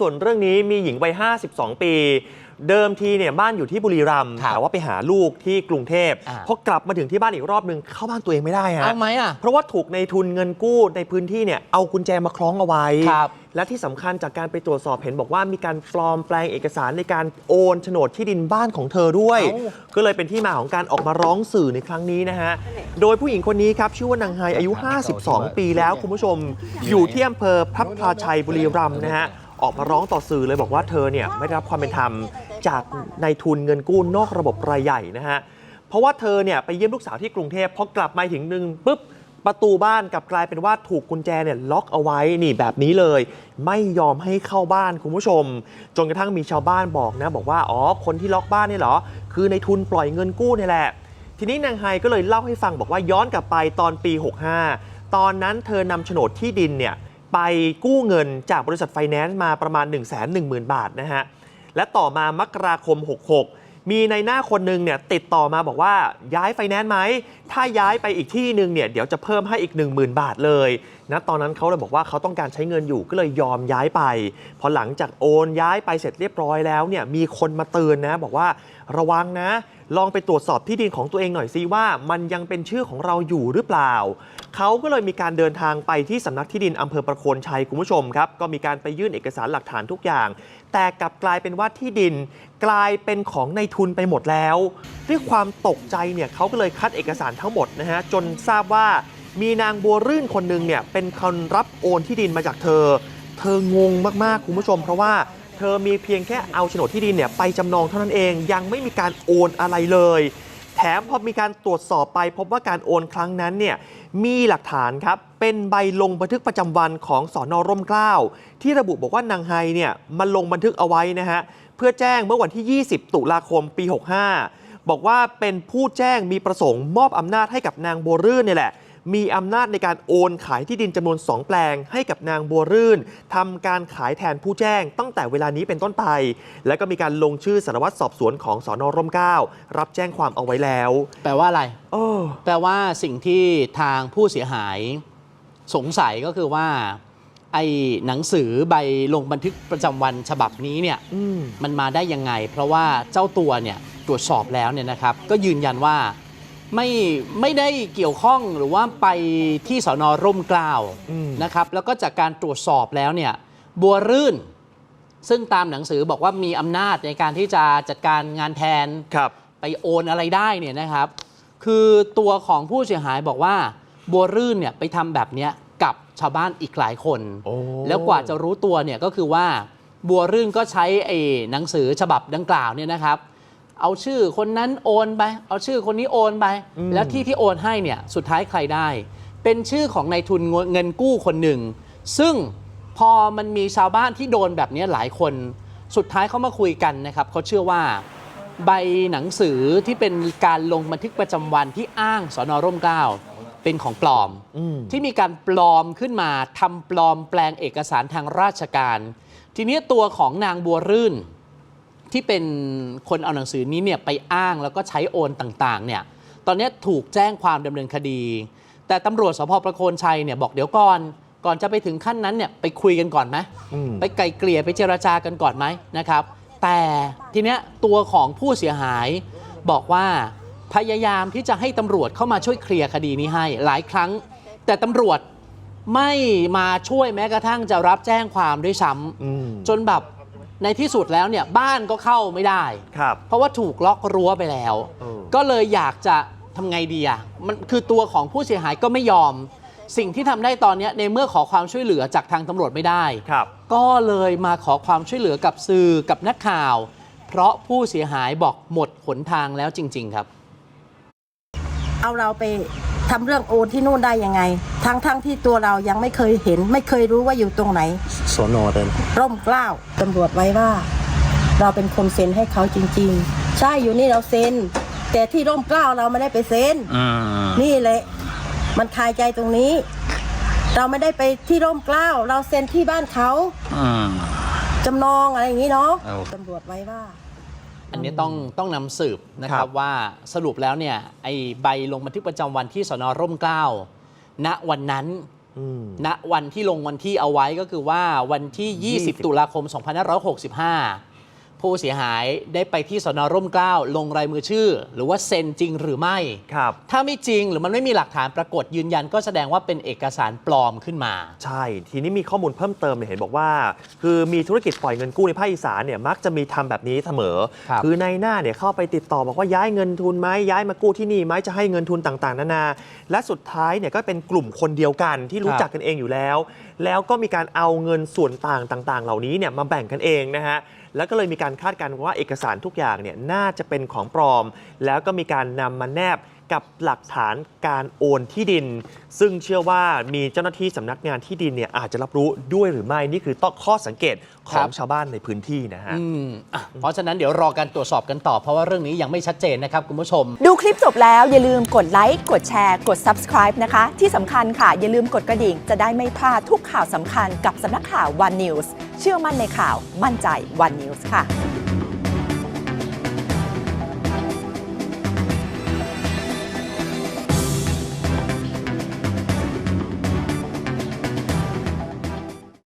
ส่วนเรื่องนี้มีหญิงวัย 52 ปี เดิมทีเนี่ยบ้านอยู่ที่บุรีรัมย์ครับแต่ว่าไปหาลูกที่กรุงเทพอ่า พอกลับมาถึงที่บ้านอีกรอบนึงเข้าบ้านตัวเองไม่ได้ฮะ เอาไหมอะ เพราะว่าถูกในทุนเงินกู้ในพื้นที่เนี่ยเอากุญแจมาคล้องเอาไว้ ครับและที่สำคัญจากการไปตรวจสอบเห็นบอกว่ามีการปลอมแปลงเอกสารในการโอนโฉนดที่ดินบ้านของเธอด้วย เอ้า ก็เลยเป็นที่มาของการออกมาร้องสื่อในครั้งนี้นะฮะ โดยผู้หญิงคนนี้ครับชื่อว่านางไฮอายุ 52 ปีแล้วคุณผู้ชม อยู่ที่อำเภอพระพลาชัยบุรีรัมย์นะฮะ ออกมาร้องต่อสื่อเลยบอกว่าเธอเนี่ยไม่ได้รับความเป็นธรรมจากนายทุนเงินกู้นอกระบบรายใหญ่นะฮะเพราะว่าเธอเนี่ยไปเยี่ยมลูกสาวที่กรุงเทพพอกลับมาถึงหนึ่งปุ๊บประตูบ้านกลับกลายเป็นว่าถูกกุญแจเนี่ยล็อกเอาไว้นี่แบบนี้เลย ไม่ยอมให้เข้าบ้านคุณผู้ชม จนกระทั่งมีชาวบ้านบอกนะ บอกว่าอ๋อคนที่ล็อกบ้านเนี่ยเหรอ คือในทุนปล่อยเงินกู้นี่แหละ ทีนี้นางไฮก็เลยเล่าให้ฟังบอกว่าย้อนกลับไปตอนปี 65 ตอนนั้นเธอนำโฉนดที่ดินเนี่ย ไปกู้เงินจากบริษัทไฟแนนซ์มาประมาณ 1 1 0 0 0 0 บาทนะฮะ และต่อมามกราคม 66 มีในหน้าคนหนึ่งเนี่ยติดต่อมาบอกว่าย้ายไฟแนนซ์ไหม ถ้าย้ายไปอีกที่หนึ่งเนี่ยเดี๋ยวจะเพิ่มให้อีก 10,000 บาทเลยนะตอนนั้นเขาเลยบอกว่าเขาต้องการใช้เงินอยู่ก็เลยยอมย้ายไป พอหลังจากโอนย้ายไปเสร็จเรียบร้อยแล้วเนี่ยมีคนมาเตือนนะบอกว่า ระวังนะ ลองไปตรวจสอบที่ดินของตัวเองหน่อยซิว่า มันยังเป็นชื่อของเราอยู่หรือเปล่า เขาก็เลยมีการเดินทางไปที่สำนักที่ดินอำเภอประโคนชัยคุณผู้ชมครับ ก็มีการไปยื่นเอกสารหลักฐานทุกอย่าง แต่กลับกลายเป็นว่าที่ดินกลายเป็นของในทุนไปหมดแล้วด้วยความตกใจเนี่ยเขาก็เลยคัดเอกสารทั้งหมดนะฮะจนทราบว่ามีนางบัวรื่นคนหนึ่งเนี่ยเป็นคนรับโอนที่ดินมาจากเธอ เธองงมากๆคุณผู้ชม เพราะว่า เธอมีเพียงแค่เอาโฉนดที่ดินเนี่ยไปจำนองเท่านั้นเอง ยังไม่มีการโอนอะไรเลย แถมพอมีการตรวจสอบไป พบว่าการโอนครั้งนั้นเนี่ยมีหลักฐานครับ เป็นใบลงบันทึกประจำวันของสอนอร่มเกล้าที่ระบุบอกว่านางไฮเนี่ยมันลงบันทึกเอาไว้นะฮะเพื่อแจ้งเมื่อวันที่ 20 ตุลาคมปี 65 บอกว่าเป็นผู้แจ้งมีประสงค์มอบอำนาจให้กับนางโบรื่นเนี่ยแหละ มีอำนาจในการโอนขายที่ดินจำนวน 2 แปลง ให้กับนางบัวรื่นทำการขายแทนผู้แจ้งตั้งแต่เวลานี้เป็นต้นไป แล้วก็มีการลงชื่อสารวัตรสอบสวนของสอนอร่มเกล้ารับแจ้งความเอาไว้แล้วแปลว่าอะไรเออแปลว่าสิ่งที่ทางผู้เสียหายสงสัยก็คือว่า ไอ้หนังสือใบลงบันทึกประจำวันฉบับนี้เนี่ยอืมมันมาได้ยังไง เพราะว่าเจ้าตัวเนี่ยตรวจสอบแล้วเนี่ยนะครับ ก็ยืนยันว่า ไม่ไม่ได้เกี่ยวข้องหรือว่าไปที่สอนอร่มเกล้าอืมนะครับ แล้วก็จากการตรวจสอบแล้วเนี่ยบัวรื่น ซึ่งตามหนังสือบอกว่ามีอำนาจในการที่จะจัดการงานแทนครับไปโอนอะไรได้เนี่ยนะครับ คือตัวของผู้เสียหายบอกว่า บัวรื่นเนี่ยไปทำแบบเนี้ยกับชาวบ้านอีกหลายคนโอ้แล้วกว่าจะรู้ตัวเนี่ยก็คือว่าบัวรื่นก็ใช้ไอ้หนังสือฉบับดังกล่าวเนี่ยนะครับ เอาชื่อคนนั้นโอนไป เอาชื่อคนนี้โอนไปอืมแล้วที่ที่โอนให้เนี่ยสุดท้ายใครได้ เป็นชื่อของนายทุนเงินกู้คนหนึ่ง ซึ่งพอมันมีชาวบ้านที่โดนแบบเนี้ยหลายคน สุดท้ายเขามาคุยกันนะครับเขาเชื่อว่าใบหนังสือที่เป็นการลงบันทึกประจำวันที่อ้างสอนอร่มเกล้าเป็นของปลอมอืมที่มีการปลอมขึ้นมาทำปลอมแปลงเอกสารทางราชการ ทีนี้ตัวของนางบัวรื่น ที่เป็นคนเอาหนังสือนี้เนี่ยไปอ้างแล้วก็ใช้โอนต่างๆเนี่ยตอนนี้ถูกแจ้งความดำเนินคดี แต่ตำรวจสพประโคนชัยเนี่ยบอกเดี๋ยวก่อน ก่อนจะไปถึงขั้นนั้นเนี่ยไปคุยกันก่อนไหมอืม ไปไกลเกลี่ยไปเจรจากันก่อนไหมนะครับ แต่ทีเนี้ยตัวของผู้เสียหายบอกว่าพยายามที่จะให้ตำรวจเข้ามาช่วยเคลียร์คดีนี้ให้หลายครั้ง แต่ตำรวจไม่มาช่วยแม้กระทั่งจะรับแจ้งความด้วยซ้อืมำจนแบบ ในที่สุดแล้วเนี่ยบ้านก็เข้าไม่ได้ ครับ เพราะว่าถูกล็อกรั้วไปแล้ว เออ ก็เลยอยากจะทำไงดีอะมันคือตัวของผู้เสียหายก็ไม่ยอม สิ่งที่ทำได้ตอนเนี้ยในเมื่อขอความช่วยเหลือจากทางตำรวจไม่ได้ ครับ ก็เลยมาขอความช่วยเหลือกับสื่อกับนักข่าว เพราะผู้เสียหายบอกหมดหนทางแล้วจริง ๆ ครับ เอาเราไป ทำเรื่องโอนที่นู่นได้ยังไง ทั้งทั้งที่ตัวเรายังไม่เคยเห็น ไม่เคยรู้ว่าอยู่ตรงไหนสอนอเดินร่มเกล้าตำรวจไว้ว่า เราเป็นคนเซ็นให้เขาจริง ๆ ใช่อยู่นี่เราเซ็น แต่ที่ร่มเกล้าเราไม่ได้ไปเซ็นนี่แหละมันคายใจตรงนี้ เราไม่ได้ไปที่ร่มเกล้า เราเซ็นที่บ้านเขาจำนองอะไรอย่างนี้เนาะตำรวจไว้ว่า อันนี้ต้องต้องนำสืบนะคครัรับบ ว่าสรุปแล้วเนี่ยไอ้ใบลงบันทึกประจำวันที่สนร่มเกล้าณวันนั้น อืม ณวันที่ลงวันที่เอาไว้ก็คือว่าวันที่ 20 20 ตุลาคม 2565 ผู้เสียหายได้ไปที่สนร่มเกล้าลงรายมือชื่อ หรือว่าเซ็นจริงหรือไม่ ครับ ถ้าไม่จริงหรือมันไม่มีหลักฐานปรากฏยืนยันก็แสดงว่าเป็นเอกสารปลอมขึ้นมา ใช่ ทีนี้มีข้อมูลเพิ่มเติมเนี่ยเห็นบอกว่า คือมีธุรกิจปล่อยเงินกู้ในภาคอีสานเนี่ยมักจะมีทำแบบนี้เสมอครับอในหน้าเนี่ยเข้าไปติดต่อบอกว่าย้ายเงินทุนไหมย้ายมากู้ที่นี่ไหมจะให้เงินทุนต่างๆนานา และสุดท้ายเนี่ยก็เป็นกลุ่มคนเดียวกันที่รู้จักกันเองอยู่แล้ว แล้วก็มีการเอาเงินส่วนต่างต่างๆ เหล่านี้เนี่ยมาแบ่งกันเองนะฮะแล้วก็เลยมีการคาดการณ์ว่าเอกสารทุกอย่างเนี่ยน่าจะเป็นของปลอม แล้วก็มีการนำมาแนบ กับหลักฐานการโอนที่ดิน ซึ่งเชื่อว่ามีเจ้าหน้าที่สำนักงานที่ดินเนี่ยอาจจะรับรู้ด้วยหรือไม่นี่คือต้องข้อสังเกตขครัองบชาวบ้านในพื้นที่นะฮะ อืมอะเพราะฉะนั้นเดี๋ยวรอการตรวจสอบกันต่อ เพราะว่าเรื่องนี้ยังไม่ชัดเจนนะครับคุณผู้ชม ดูคลิปจบแล้วอย่าลืมกดไลค์ กดแชร์ กด subscribe นะคะ ที่สำคัญค่ะ อย่าลืมกดกระดิ่ง จะได้ไม่พลาดทุกข่าวสำคัญกับสำนักข่าว One News เชื่อมั่นในข่าวมั่นใจ One News ค่ะ